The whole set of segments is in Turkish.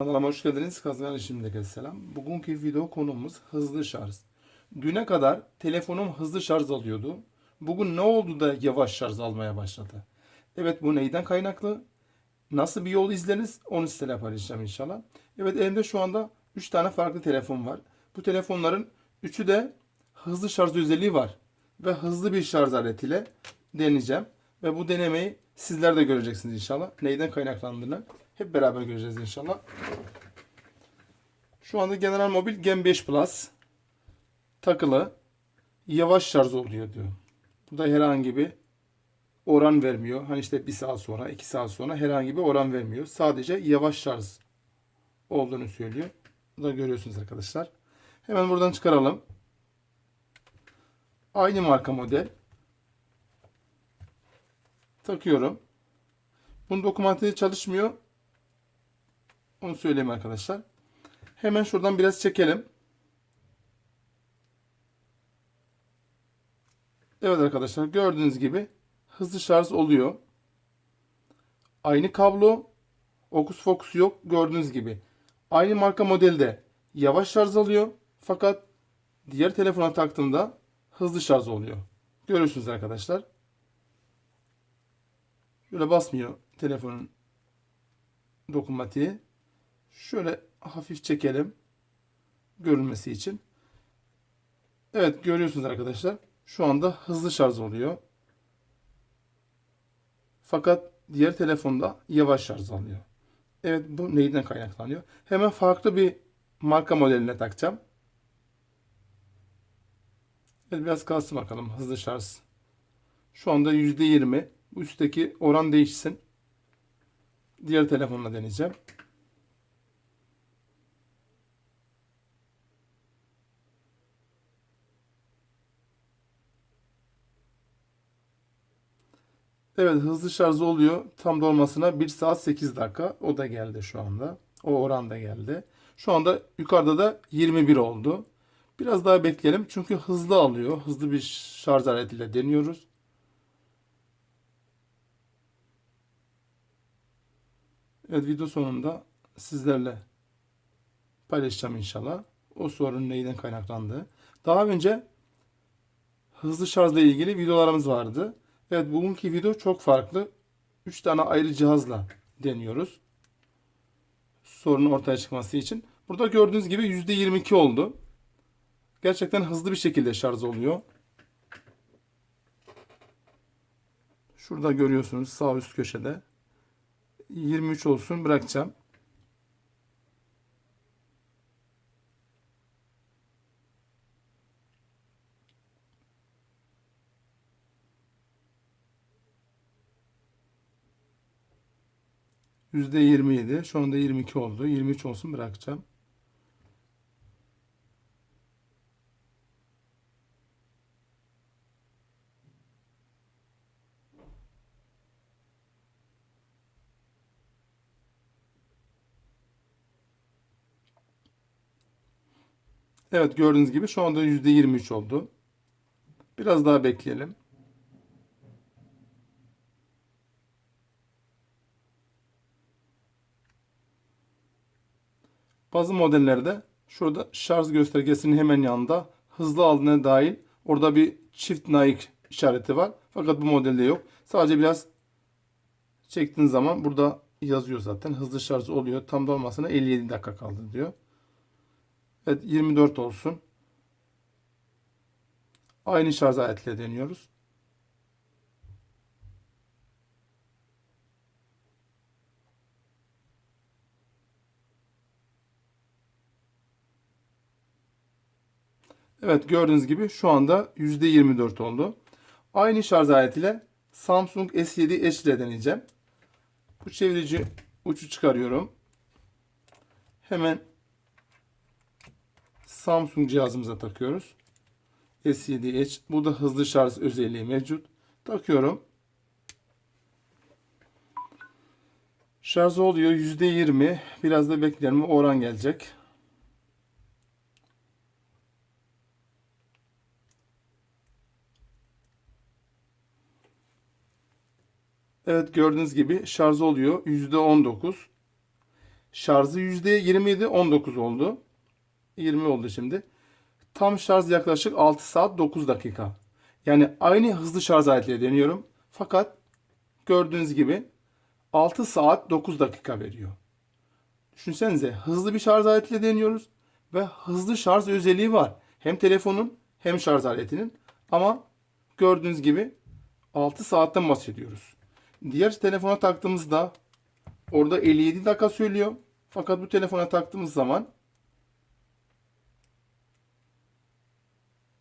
Kanalıma hoş geldiniz. Kazan işimdeki selam. Bugünkü video konumuz hızlı şarj. Düne kadar telefonum hızlı şarj alıyordu. Bugün ne oldu da yavaş şarj almaya başladı? Evet bu neyden kaynaklı? Nasıl bir yol izleriz? Onu sizinle paylaşacağım inşallah. Evet elimde şu anda 3 tane farklı telefon var. Bu telefonların üçü de hızlı şarj özelliği var. Ve hızlı bir şarj aletiyle deneyeceğim. Ve bu denemeyi sizler de göreceksiniz inşallah. Neyden kaynaklandığını hep beraber göreceğiz inşallah. Şu anda General Mobil Gen 5 Plus takılı yavaş şarj oluyor diyor. Burada herhangi bir oran vermiyor. Hani işte bir saat sonra, iki saat sonra herhangi bir oran vermiyor. Sadece yavaş şarj olduğunu söylüyor. Burada görüyorsunuz arkadaşlar. Hemen buradan çıkaralım. Aynı marka model. Takıyorum. Bunun dokümantiği çalışmıyor. Onu söyleyeyim arkadaşlar. Hemen şuradan biraz çekelim. Evet arkadaşlar gördüğünüz gibi hızlı şarj oluyor. Aynı kablo. Okus fokus yok gördüğünüz gibi. Aynı marka modelde yavaş şarj alıyor. Fakat diğer telefona taktığımda hızlı şarj oluyor. Görüyorsunuz arkadaşlar. Şöyle basmıyor telefonun dokunmatiği. Şöyle hafif çekelim. Görünmesi için. Evet görüyorsunuz arkadaşlar. Şu anda hızlı şarj oluyor. Fakat diğer telefonda yavaş şarj alıyor. Evet bu neyden kaynaklanıyor? Hemen farklı bir marka modeline takacağım. Evet biraz kalsın bakalım hızlı şarj. Şu anda %20. Bu üstteki oran değişsin. Diğer telefonla deneyeceğim. Evet hızlı şarj oluyor. Tam dolmasına 1 saat 8 dakika. O da geldi şu anda. O oran da geldi. Şu anda yukarıda da 21 oldu. Biraz daha bekleyelim. Çünkü hızlı alıyor. Hızlı bir şarj aletiyle deniyoruz. Evet video sonunda sizlerle paylaşacağım inşallah. O sorun neyden kaynaklandığı. Daha önce hızlı şarjla ilgili videolarımız vardı. Evet bugünkü video çok farklı. 3 tane ayrı cihazla deniyoruz. Sorunun ortaya çıkması için. Burada gördüğünüz gibi %22 oldu. Gerçekten hızlı bir şekilde şarj oluyor. Şurada görüyorsunuz sağ üst köşede. 23 olsun bırakacağım. %27. Şu anda 22 oldu. 23 olsun bırakacağım. Evet gördüğünüz gibi şu anda %23 oldu. Biraz daha bekleyelim. Bazı modellerde şurada şarj göstergesinin hemen yanında hızlı aldığına dahil orada bir çift naik işareti var. Fakat bu modelde yok. Sadece biraz çektiğin zaman burada yazıyor zaten. Hızlı şarj oluyor. Tam dolmasına 57 dakika kaldı diyor. Evet 24 olsun. Aynı şarj aletiyle deniyoruz. Evet gördüğünüz gibi şu anda %24 oldu. Aynı şarj aletiyle Samsung S7 Edge ile deneyeceğim. Bu çevirici ucu çıkarıyorum. Hemen Samsung cihazımıza takıyoruz. S7 Edge. Bu da hızlı şarj özelliği mevcut. Takıyorum. Şarj oluyor %20. Biraz da bekleyelim. Oran gelecek. Evet gördüğünüz gibi şarj oluyor. %19. Şarjı %27 19 oldu. 20 oldu şimdi. Tam şarj yaklaşık 6 saat 9 dakika. Yani aynı hızlı şarj aletiyle deniyorum. Fakat gördüğünüz gibi 6 saat 9 dakika veriyor. Düşünsenize hızlı bir şarj aletiyle deniyoruz ve hızlı şarj özelliği var. Hem telefonun hem şarj aletinin ama gördüğünüz gibi 6 saatten bahsediyoruz. Diğer telefona taktığımızda orada 57 dakika söylüyor. Fakat bu telefona taktığımız zaman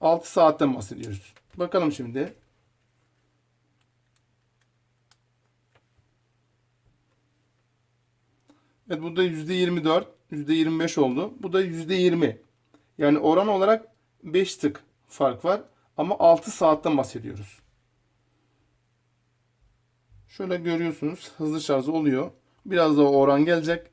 6 saatten bahsediyoruz. Bakalım şimdi. Evet bu da %24, %25 oldu. Bu da %20. Yani oran olarak 5 tık fark var. Ama 6 saatten bahsediyoruz. Şöyle görüyorsunuz hızlı şarj oluyor. Biraz da oran gelecek.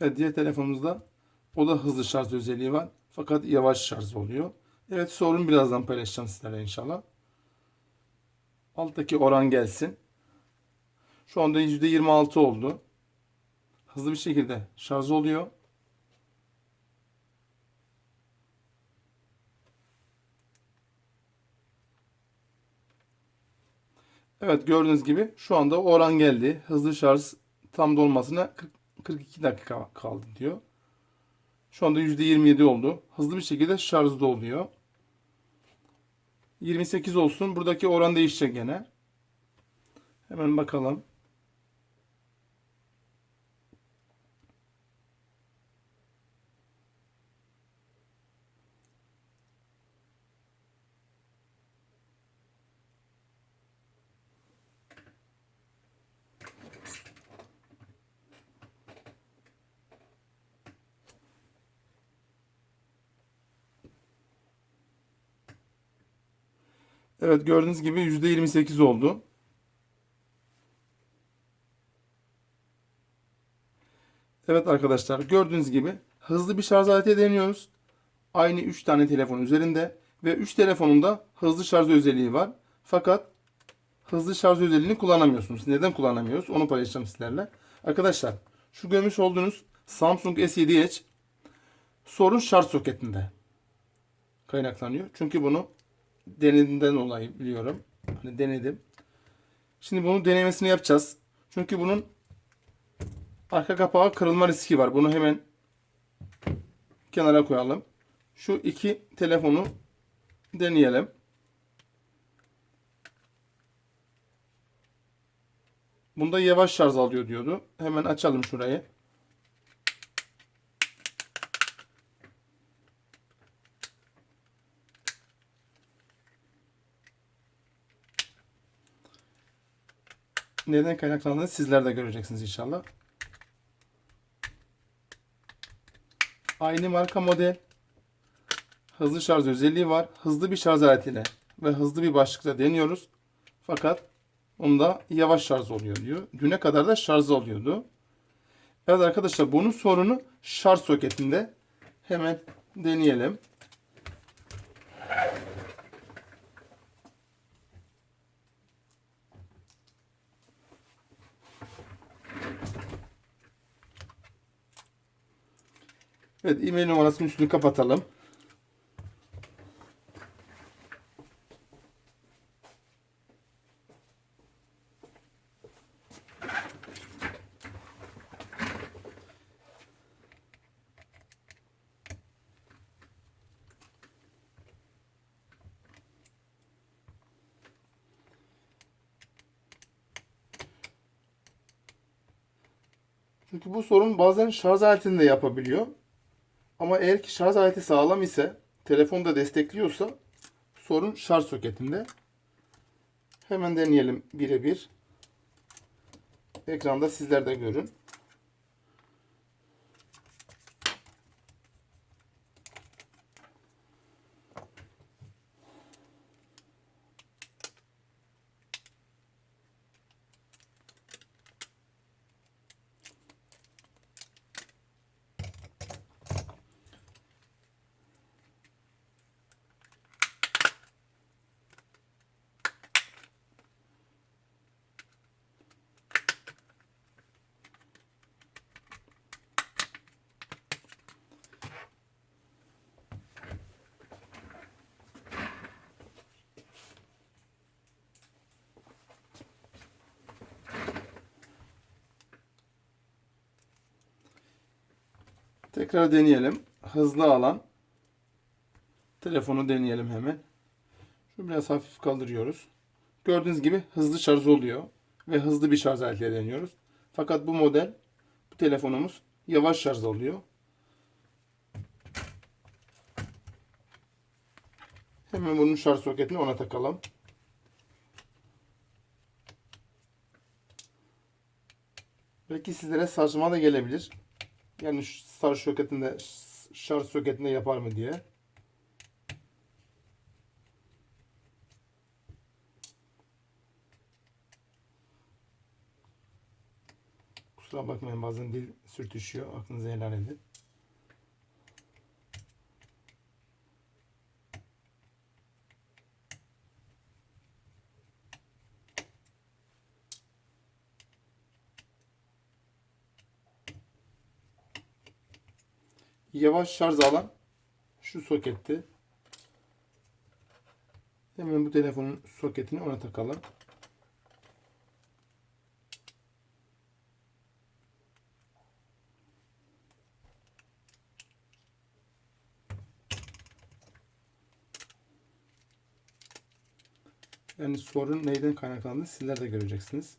Evet diğer telefonumuzda o da hızlı şarj özelliği var. Fakat yavaş şarj oluyor. Evet sorun birazdan paylaşacağım sizlerle inşallah. Alttaki oran gelsin. Şu anda %26 oldu. Hızlı bir şekilde şarj oluyor. Evet gördüğünüz gibi şu anda oran geldi. Hızlı şarj tam dolmasına 40 42 dakika kaldı diyor. Şu anda %27 oldu. Hızlı bir şekilde şarjda oluyor. 28 olsun. Buradaki oran değişecek gene. Hemen bakalım. Evet gördüğünüz gibi %28 oldu. Evet arkadaşlar gördüğünüz gibi hızlı bir şarj aleti deniyoruz. Aynı 3 tane telefon üzerinde ve 3 telefonun da hızlı şarj özelliği var. Fakat hızlı şarj özelliğini kullanamıyorsunuz. Neden kullanamıyoruz? Onu paylaşacağım sizlerle. Arkadaşlar şu görmüş olduğunuz Samsung S7 Edge sorun şarj soketinde kaynaklanıyor. Çünkü bunu denediğinden dolayı biliyorum. Hani denedim. Şimdi bunu denemesini yapacağız. Çünkü bunun arka kapağı kırılma riski var. Bunu hemen kenara koyalım. Şu iki telefonu deneyelim. Bunda yavaş şarj alıyor diyordu. Hemen açalım şurayı. Neden kaynaklandığını sizler de göreceksiniz inşallah. Aynı marka model. Hızlı şarj özelliği var. Hızlı bir şarj aletiyle ve hızlı bir başlıkla deniyoruz. Fakat onda yavaş şarj oluyor diyor. Düne kadar da şarj oluyordu. Evet arkadaşlar bunun sorunu şarj soketinde. Hemen deneyelim. Evet e-mail numarasının üstünü kapatalım. Çünkü bu sorun bazen şarj aletinde yapabiliyor. Ama eğer ki şarj aleti sağlam ise, telefon da destekliyorsa sorun şarj soketinde. Hemen deneyelim birebir. Ekranda sizler de görün. Tekrar deneyelim. Hızlı alan. Telefonu deneyelim hemen. Şunu biraz hafif kaldırıyoruz. Gördüğünüz gibi hızlı şarj oluyor. Ve hızlı bir şarj aleti deniyoruz. Fakat bu model, bu telefonumuz yavaş şarj oluyor. Hemen bunun şarj soketini ona takalım. Belki sizlere saçma da gelebilir. Yani şarj soketinde şarj soketinde yapar mı diye. Kusura bakmayın bazen dil sürtüşüyor. Aklınızı helal edin. Yavaş şarj alan şu soketti. Hemen bu telefonun soketini ona takalım. Yani sorun neyden kaynaklandığını sizler de göreceksiniz.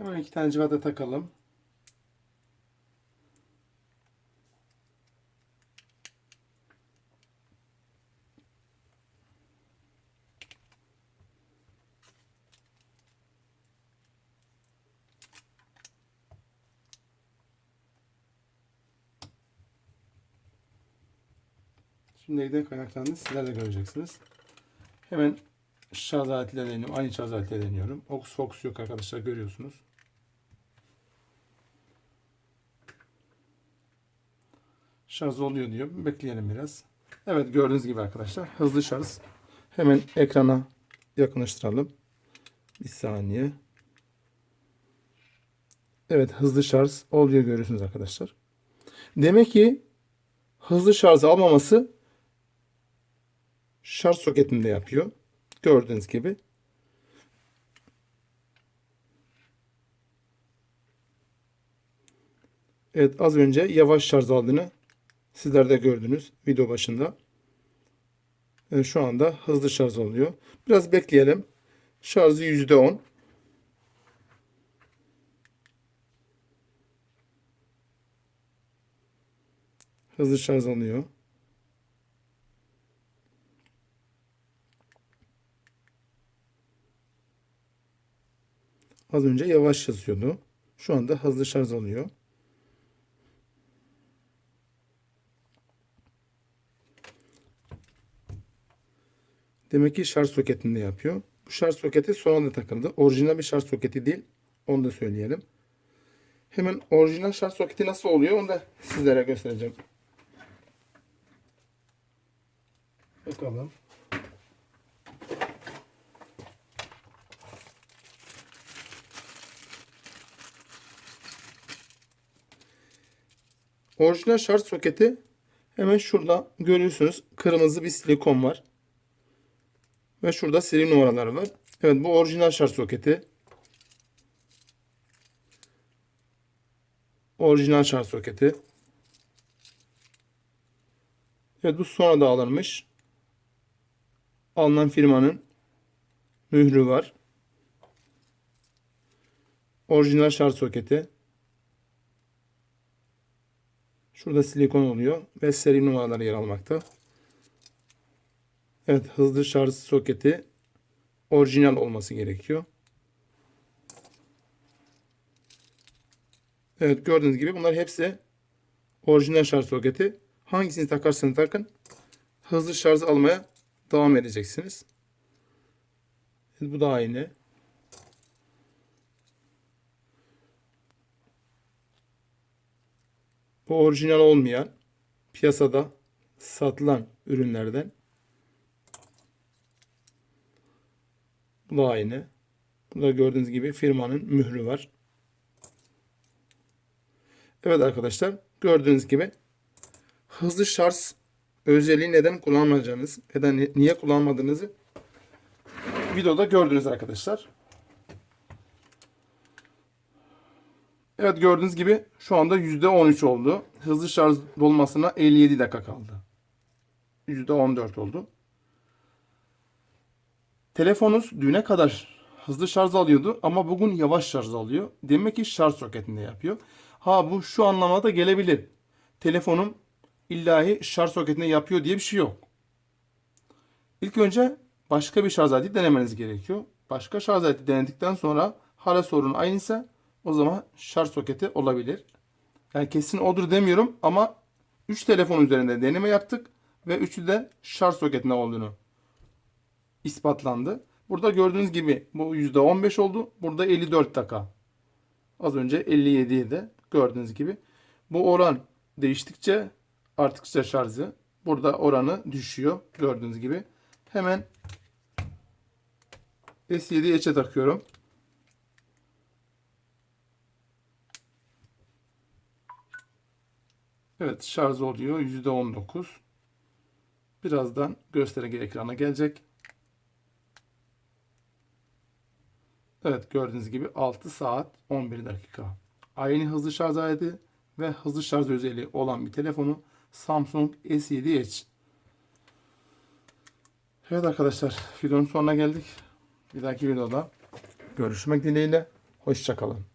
Hemen iki tane civata takalım. Şimdi neyden kaynaklandığını sizler de göreceksiniz. Hemen şarj aletiyle deniyorum. Aynı şarj aletiyle deniyorum. Ox Fox yok arkadaşlar görüyorsunuz. Şarj oluyor diyor. Bekleyelim biraz. Evet gördüğünüz gibi arkadaşlar hızlı şarj. Hemen ekrana yakınlaştıralım. Bir saniye. Evet hızlı şarj oluyor görüyorsunuz arkadaşlar. Demek ki hızlı şarj almaması şarj soketinde yapıyor. Gördüğünüz gibi. Evet az önce yavaş şarj aldığını sizler de gördünüz video başında. Evet, şu anda hızlı şarj oluyor. Biraz bekleyelim. Şarjı %10. Hızlı şarj alıyor. Az önce yavaş yazıyordu. Şu anda hızlı şarj alıyor. Demek ki şarj soketinde yapıyor. Bu şarj soketi sonra da takıldı. Orijinal bir şarj soketi değil. Onu da söyleyelim. Hemen orijinal şarj soketi nasıl oluyor onu da sizlere göstereceğim. Bakalım. Orijinal şarj soketi hemen şurada görüyorsunuz. Kırmızı bir silikon var. Ve şurada seri numaraları var. Evet bu orijinal şarj soketi. Orijinal şarj soketi. Evet bu sonra da alınmış. Alınan firmanın mührü var. Orijinal şarj soketi. Şurada silikon oluyor ve seri numaraları yer almakta. Evet hızlı şarj soketi orijinal olması gerekiyor. Evet gördüğünüz gibi bunlar hepsi orijinal şarj soketi. Hangisini takarsanız takın hızlı şarj almaya devam edeceksiniz. Evet, bu da aynı. Bu orijinal olmayan piyasada satılan ürünlerden. Bu da aynı. Burada gördüğünüz gibi firmanın mührü var. Evet arkadaşlar gördüğünüz gibi hızlı şarj özelliği neden kullanmayacağınız ni- niye kullanmadığınızı videoda gördünüz arkadaşlar. Evet gördüğünüz gibi şu anda %13 oldu. Hızlı şarj dolmasına 57 dakika kaldı. %14 oldu. Telefonunuz düne kadar hızlı şarj alıyordu ama bugün yavaş şarj alıyor. Demek ki şarj soketinde yapıyor. Ha bu şu anlamına da gelebilir. Telefonum illahi şarj soketinde yapıyor diye bir şey yok. İlk önce başka bir şarj aleti denemeniz gerekiyor. Başka şarj aleti denedikten sonra hala sorun aynıysa o zaman şarj soketi olabilir. Yani kesin odur demiyorum ama 3 telefon üzerinde deneme yaptık ve üçü de şarj soketinde olduğunu ispatlandı. Burada gördüğünüz gibi bu %15 oldu. Burada 54 dakika. Az önce 57 idi. Gördüğünüz gibi. Bu oran değiştikçe arttıkça şarjı burada oranı düşüyor. Gördüğünüz gibi. Hemen S7 Edge'e takıyorum. Evet şarj oluyor. %19. Birazdan gösterge ekrana gelecek. Evet gördüğünüz gibi 6 saat 11 dakika. Aynı hızlı şarj aleti ve hızlı şarj özelliği olan bir telefonu Samsung S7 Edge. Evet arkadaşlar videonun sonuna geldik. Bir dahaki videoda görüşmek dileğiyle. Hoşçakalın.